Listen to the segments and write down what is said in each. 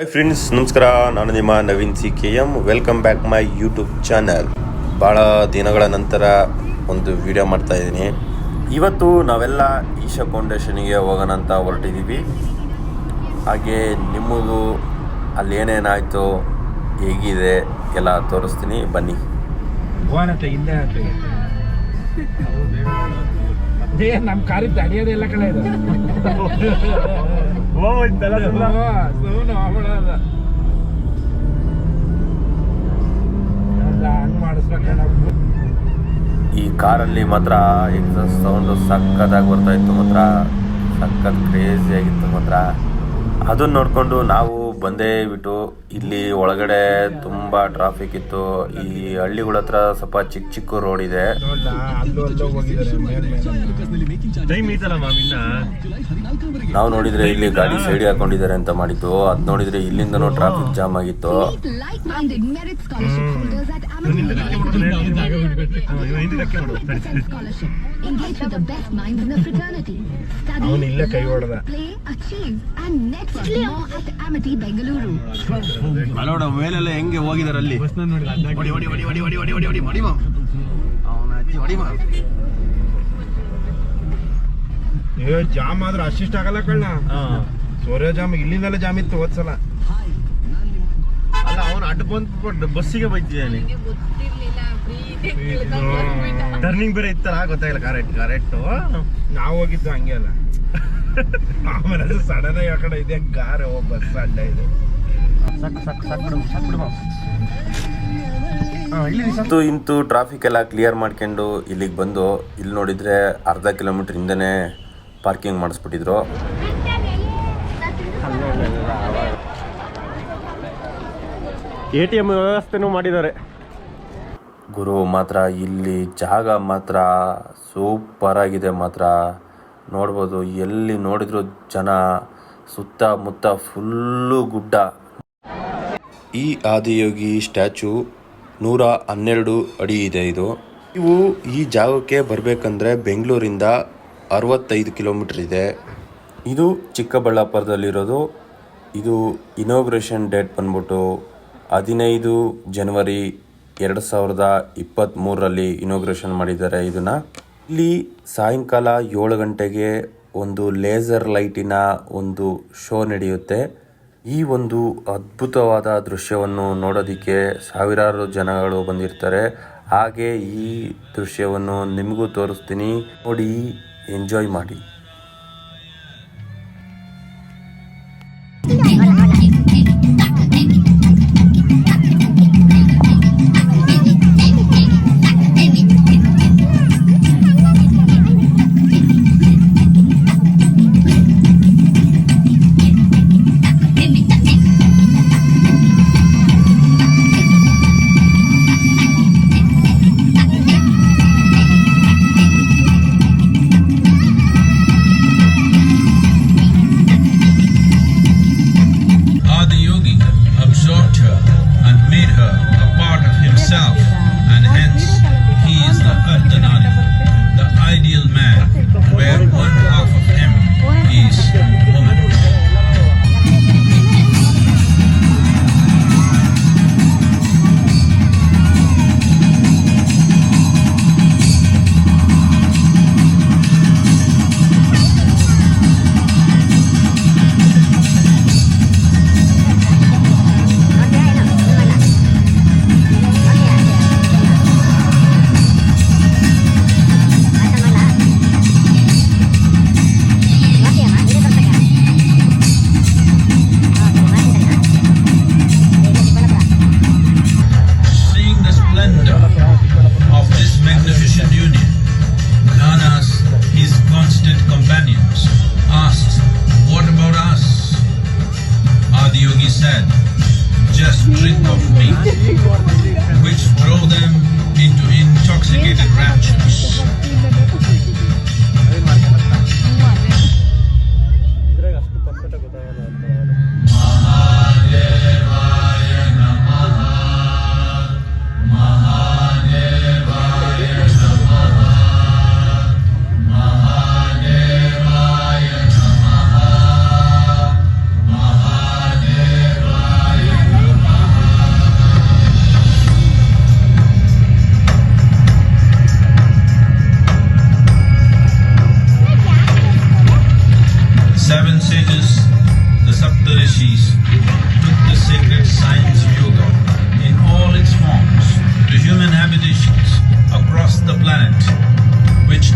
Hi friends ನಮಸ್ಕಾರ. ನಾನು ನಿಮ್ಮ Naveen C K M welcome back my YouTube channel ಭಾಳ ದಿನಗಳ ನಂತರ ಒಂದು ವಿಡಿಯೋ ಮಾಡ್ತಾ ಇದ್ದೀನಿ. ಇವತ್ತು ನಾವೆಲ್ಲ ಈಶಾ ಫೌಂಡೇಶನಿಗೆ ಹೋಗೋಣ ಅಂತ ಹೊರಟಿದ್ದೀವಿ. ಹಾಗೆ ನಿಮ್ಮದು ಅಲ್ಲಿ ಏನೇನಾಯಿತು, ಹೇಗಿದೆ ಎಲ್ಲ ತೋರಿಸ್ತೀನಿ. ಬನ್ನಿ. ನಮ್ಮ ಕಾರಿದ್ದು ಅಡಿಯೋದೆಲ್ಲ ಕಳೆ ಹೋಯ್ತಲ್ಲ ಸುಮ್ಮನೆ ಹೋಗೋಣ ಈ ಕಾರಲ್ಲಿ ಮಾತ್ರ ಎಕ್ಸಾಸ್ಟ್ ಸೌಂಡು ಸಕ್ಕತ್ತಾಗಿ ಬರ್ತಾಯಿತ್ತು ಮಾತ್ರ. ಸಖತ್ ಕ್ರೇಜಿಯಾಗಿತ್ತು ಮಾತ್ರ. ಅದನ್ನ ನೋಡ್ಕೊಂಡು ನಾವು ಬಂದೇ ಬಿಟ್ಟು ಇಲ್ಲಿ ಒಳಗಡೆ ತುಂಬ ಟ್ರಾಫಿಕ್ ಇತ್ತು. ಈ ಹಳ್ಳಿಗಳ ಹತ್ರ ಸ್ವಲ್ಪ ಚಿಕ್ಕ ಚಿಕ್ಕ ರೋಡ್ ಇದೆ. ನಾವು ನೋಡಿದ್ರೆ ಇಲ್ಲಿ ಗಾಡಿ ಸೈಡ್ ಹಾಕೊಂಡಿದ್ದಾರೆ ಅಂತ ಮಾಡಿತ್ತು ಅದ್ ನೋಡಿದ್ರೆ ಇಲ್ಲಿಂದ ಟ್ರಾಫಿಕ್ ಜಾಮ್ ಆಗಿತ್ತು. ಅವನು ಇಲ್ಲೇ ಕೈ ಹೊಡೆದ. Bengaluru. ಅಲ್ಲೋಡ ಮೇಲೆಲ್ಲ ಹೆಂಗೆ ಹೋಗಿದಾರೆ ಅಲ್ಲಿ ಹೊಡಿ ಹೊಡಿ ಹೊಡಿ ಹೊಡಿ ಹೊಡಿ ಹೊಡಿ ಹೊಡಿ ಹೊಡಿ ಅವನ ಅಜ್ಜಿ ಹೊಡಿ ಏ ಜಾಮ್ ಆದ್ರೆ ಅಷ್ಟಿಷ್ಟ ಆಗಲ್ಲ ಕಣ್ಣ. ಹಾ. ಸೂರ್ಯ ಜಾಮ್ ಇಲ್ಲಿಂದಲೇ ಜಾಮ್ ಇತ್ತು ಹೋದ್ಸಲ ಅಲ್ಲ ಅವನು ಅಡ್ಡ ಬಂದ್ಬಿಟ್ಟು ಬಸ್ಸಿಗೆ ಬೈತಿದ್ದಾನೆ ಟರ್ನಿಂಗ್ ಬೇರೆ ಇತ್ತಲ್ಲ ಗೊತ್ತಾಗಿಲ್ಲ ಕರೆಕ್ಟ್ ಕರೆಕ್ಟ್ ನಾವು ಹೋಗಿದ್ದು ಹಂಗೆ ಅಲ್ಲ. ಆಮೇಲೆ ಅದು ಸಡನ್ ಆಗಿ ಆ ಕಡೆ ಇದೆ ಕಾರ್ ಬಸ್ ಅಡ್ಡ ಇದೆ. ಸಾಕು ಸಾಕು ಸಾಕು ಬಿಡು ಸಾಕು ಬಿಡು ಇಲ್ಲಿ ಸಾಕು. ಇಂತು ಇಂತು ಟ್ರಾಫಿಕ್ ಎಲ್ಲ ಕ್ಲಿಯರ್ ಮಾಡ್ಕೊಂಡು ಇಲ್ಲಿಗೆ ಬಂದು ಇಲ್ಲಿ ನೋಡಿದ್ರೆ ಅರ್ಧ ಕಿಲೋಮೀಟರ್ ಹಿಂದೆನೇ ಪಾರ್ಕಿಂಗ್ ಮಾಡಿಸ್ಬಿಟ್ಟಿದ್ರು. ಎ ಟಿ ಎಂ ವ್ಯವಸ್ಥೆನೂ ಮಾಡಿದ್ದಾರೆ. ಗುರು ಮಾತ್ರ ಇಲ್ಲಿ ಜಾಗ ಮಾತ್ರ ಸೂಪರ್ ಆಗಿದೆ ಮಾತ್ರ. ನೋಡ್ಬೋದು. ಎಲ್ಲಿ ನೋಡಿದ್ರು ಜನ ಸುತ್ತಮುತ್ತ ಫುಲ್ಲು ಗುಡ್ಡ. ಈ ಆದಿಯೋಗಿ ಸ್ಟ್ಯಾಚು ನೂರ ಹನ್ನೆರಡು ಅಡಿ ಇದೆ ಇದು. ನೀವು ಈ ಜಾಗಕ್ಕೆ ಬರಬೇಕಂದ್ರೆ ಬೆಂಗಳೂರಿಂದ ಅರವತ್ತೈದು ಕಿಲೋಮೀಟರ್ ಇದೆ. ಇದು ಚಿಕ್ಕಬಳ್ಳಾಪುರದಲ್ಲಿರೋದು. ಇದು ಇನಾಗ್ರೇಷನ್ ಡೇಟ್ ಬಂದ್ಬಿಟ್ಟು ಹದಿನೈದು ಜನವರಿ ಎರಡು ಸಾವಿರದ ಇಪ್ಪತ್ತ್ಮೂರರಲ್ಲಿ ಇನಾಗ್ರೇಷನ್ ಮಾಡಿದ್ದಾರೆ ಇದನ್ನು. ಇಲ್ಲಿ ಸಾಯಂಕಾಲ ಏಳು ಗಂಟೆಗೆ ಒಂದು ಲೇಸರ್ ಲೈಟಿನ ಒಂದು ಶೋ ನಡೆಯುತ್ತೆ. ಈ ಒಂದು ಅದ್ಭುತವಾದ ದೃಶ್ಯವನ್ನು ನೋಡೋದಕ್ಕೆ ಸಾವಿರಾರು ಜನಗಳು ಬಂದಿರ್ತಾರೆ. ಹಾಗೆ ಈ ದೃಶ್ಯವನ್ನು ನಿಮಗೂ ತೋರಿಸ್ತೀನಿ. ನೋಡಿ, ಎಂಜಾಯ್ ಮಾಡಿ. Chao.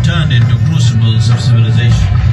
turned into crucibles of civilization.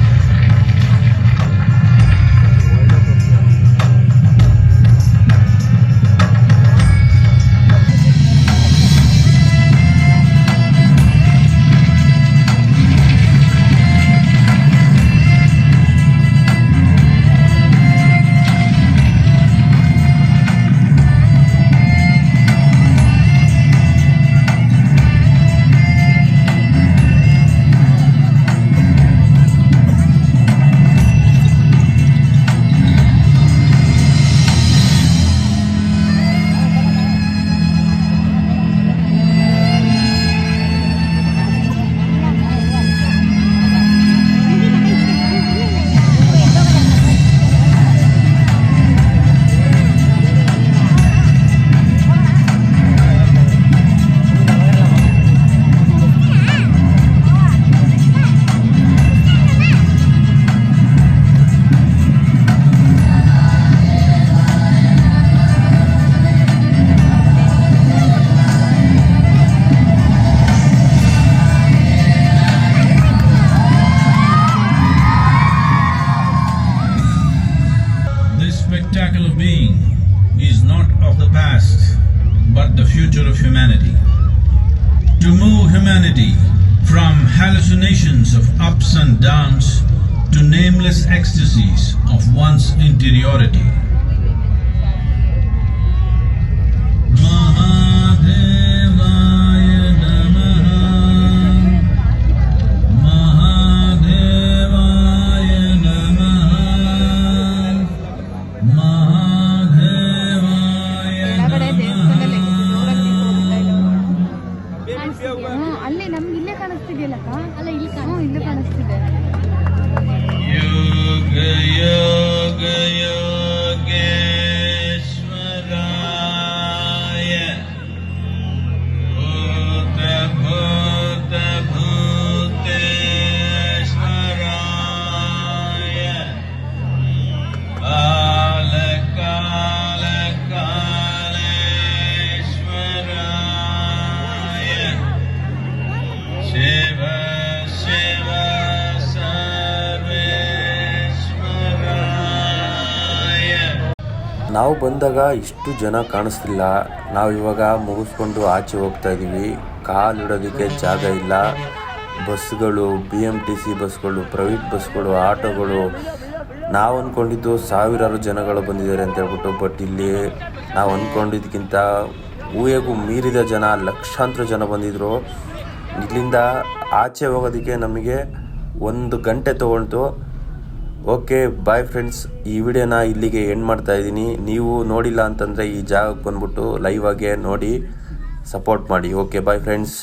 spectacular being is not of the past, but the future of humanity. To move humanity from hallucinations of ups and downs to nameless ecstasies of one's interiority. ನಾವು ಬಂದಾಗ ಇಷ್ಟು ಜನ ಕಾಣಿಸ್ತಿಲ್ಲ. ನಾವು ಇವಾಗ ಮುಗಿಸ್ಕೊಂಡು ಆಚೆ ಹೋಗ್ತಾ ಇದ್ದೀವಿ. ಕಾಲಿಡೋದಕ್ಕೆ ಜಾಗ ಇಲ್ಲ. ಬಸ್ಗಳು ಬಿ ಎಂ ಟಿ ಸಿ ಬಸ್ಗಳು ಪ್ರೈವೇಟ್ ಬಸ್ಗಳು, ಆಟೋಗಳು. ನಾವು ಅಂದ್ಕೊಂಡಿದ್ದು ಸಾವಿರಾರು ಜನಗಳು ಬಂದಿದ್ದಾರೆ ಅಂತ ಹೇಳ್ಬಿಟ್ಟು ಬಟ್ ಇಲ್ಲಿ ನಾವು ಅಂದ್ಕೊಂಡಿದ್ದಕ್ಕಿಂತ ಊಹೆಗೂ ಮೀರಿದ ಜನ, ಲಕ್ಷಾಂತರ ಜನ ಬಂದಿದ್ದರು ಇಲ್ಲಿಂದ ಆಚೆ ಹೋಗೋದಕ್ಕೆ ನಮಗೆ ಒಂದು ಗಂಟೆ ತೊಗೊಳ್ತು. ಓಕೆ ಬಾಯ್ ಫ್ರೆಂಡ್ಸ್ ಈ ವಿಡಿಯೋನ ಇಲ್ಲಿಗೆ ಎಂಡ್ ಮಾಡ್ತಾ ಇದ್ದೀನಿ. ನೀವು ನೋಡಿಲ್ಲ ಅಂತಂದರೆ ಈ ಜಾಗಕ್ಕೆ ಬಂದ್ಬಿಟ್ಟು ಲೈವ್ ಆಗಿ ನೋಡಿ ಸಪೋರ್ಟ್ ಮಾಡಿ. Okay bye friends